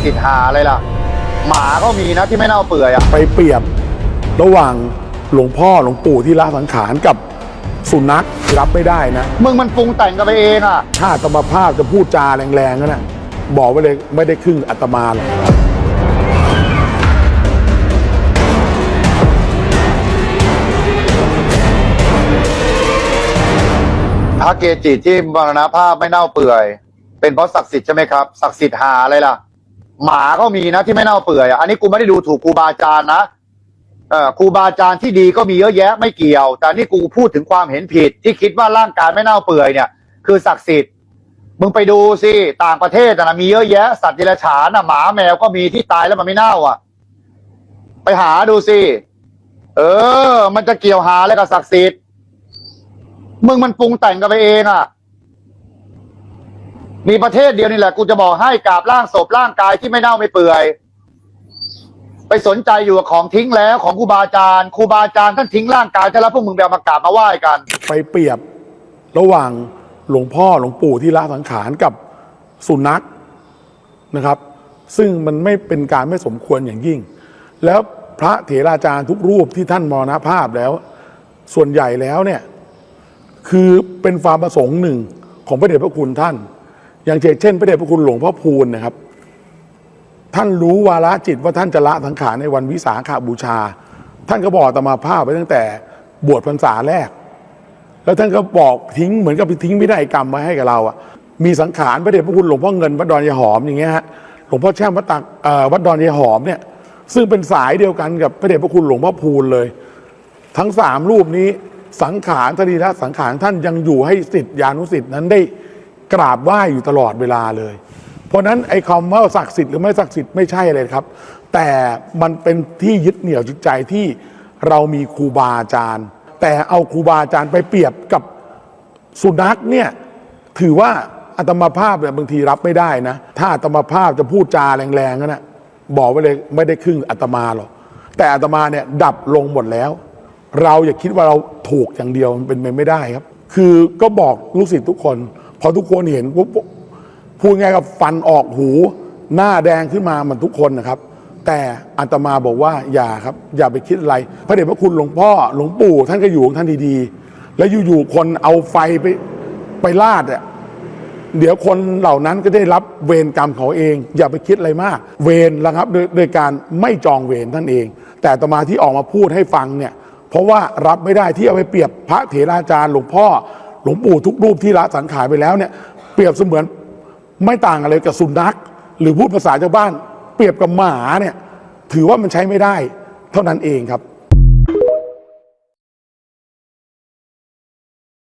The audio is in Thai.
ดิ์สิทธิ์หาอะไรล่ะ หมาก็มีนะที่ไม่เน่าเปื่อยอะไปเปรียบระหว่างหลวงพ่อหลวงปู่ที่ละสังขารกับสุนัขรับไม่ได้นะ มึงมันปรุงแต่งกันไปเองอะถ้าอาตมาภาพจะพูดจาแรงๆนั่นนะบอกไว้เลยไม่ได้ครึ่งอาตมาหรอกพระเกจิที่มรณภาพไม่เน่าเปื่อย เป็นเพราะศักดิ์สิทธิ์ใช่ไหมครับศักดิ์สิทธิ์หาอะไรล่ะ หมาก็มีนะที่ไม่เน่าเปื่อยอะอันนี้กูไม่ได้ดูถูกครูบาอาจารย์นะเออครูบาอาจารย์ที่ดีก็มีเยอะแยะไม่เกี่ยว แต่นี่กูพูดถึงความเห็นผิด ที่คิดว่าร่างกายไม่เน่าเปื่อยเนี่ย คือศักดิ์สิทธิ์มึงไปดูสิต่างประเทศนะมีเยอะแยะ สัตว์เดรัจฉานนะหมาแมวก็มีที่ตายแล้วมันไม่เน่าอะ ไปหาดูสิเออ มันจะเกี่ยวหาอะไรกับศักดิ์สิทธิ์มึงมันปรุงแต่งกันไปเองอะ มีประเทศเดียวนี่แหละกูจะบอกให้กราบร่างศพร่างกายที่ไม่เน่าไม่เปื่อย ไปสนใจอยู่กับของทิ้งแล้วของครูบาอาจารย์ครูบาอาจารย์ท่านทิ้งร่างกายท่านแล้วพวกมึงไปเอามากราบมาไหว้กัน ไปเปรียบระหว่างหลวงพ่อหลวงปู่ที่ละสังขารกับสุนัขนะครับ ซึ่งมันไม่เป็นการไม่สมควรอย่างยิ่ง แล้วพระเถราจารย์ทุกรูปที่ท่านมรณภาพแล้ว ส่วนใหญ่แล้วเนี่ยคือเป็นความประสงค์หนึ่งของพระเดชพระคุณท่าน อย่างเช่น พระเดชพระคุณหลวงพ่อพูนนะครับ ท่านรู้วาระจิตว่าท่านจะละสังขารในวันวิสาขาบูชา ท่านก็บอกตมาภาพไว้ตั้งแต่บวชพรรษาแรก แล้วท่านก็บอกทิ้งเหมือนกับทิ้งไม่ได้กรรมมาให้กับเราอะมีสังขารพระเดชพระคุณหลวงพ่อเงินวัดดอนยาหอมอย่างเงี้ยฮะหลวงพ่อแช่มวัดตักวัดดอนยาหอมเนี่ยซึ่งเป็นสายเดียวกันกับพระเดชพระคุณหลวงพ่อพูนเลย ทั้งสามรูปนี้สังขารสรีระสังขารท่านยังอยู่ให้สิทธิานุสิทธินั้นได้ กราบไหว้อยู่ตลอดเวลาเลย เพราะนั้นไอ้คำว่าศักดิ์สิทธิ์หรือไม่ศักดิ์สิทธิ์ไม่ใช่เลยครับ แต่มันเป็นที่ยึดเหนี่ยวจิตใจที่เรามีครูบาอาจารย์ แต่เอาครูบาอาจารย์ไปเปรียบกับสุนัขเนี่ยถือว่าอาตมาภาพเนี่ยบางทีรับไม่ได้นะ ถ้าอาตมาภาพจะพูดจาแรงๆนั่นนะบอกไว้เลยไม่ได้ครึ่งอาตมาหรอกแต่อาตมาเนี่ยดับลงหมดแล้ว เราอย่าคิดว่าเราถูกอย่างเดียวมันเป็นไปไม่ได้ครับ คือก็บอกลูกศิษย์ทุกคน พอทุกคนเห็นปุ๊บพูดง่ายกับฟันออกหู หน้าแดงขึ้นมาเหมือนทุกคนนะครับ แต่อาตมาบอกว่าอย่าครับ อย่าไปคิดอะไร พระเดชพระคุณหลวงพ่อหลวงปู่ ท่านก็อยู่ของท่านดีๆ แล้วอยู่ๆคนเอาไฟไปไปลาดอะเดี๋ยวคนเหล่านั้นก็ได้รับเวรกรรมเขาเอง อย่าไปคิดอะไรมาก เวรนะครับโดยโดยการไม่จองเวรท่านเอง แต่อาตมาที่ออกมาพูดให้ฟังเนี่ย เพราะว่ารับไม่ได้ที่เอาไปเปรียบพระเถราจารย์หลวงพ่อ หลวงปู่ทุกรูปที่ละสังขารไปแล้วเนี่ยเปรียบเสมือนไม่ต่างอะไรกับสุนัข หรือพูดภาษาชาวบ้าน เปรียบกับหมาเนี่ยถือว่ามันใช้ไม่ได้ เท่านั้นเองครับ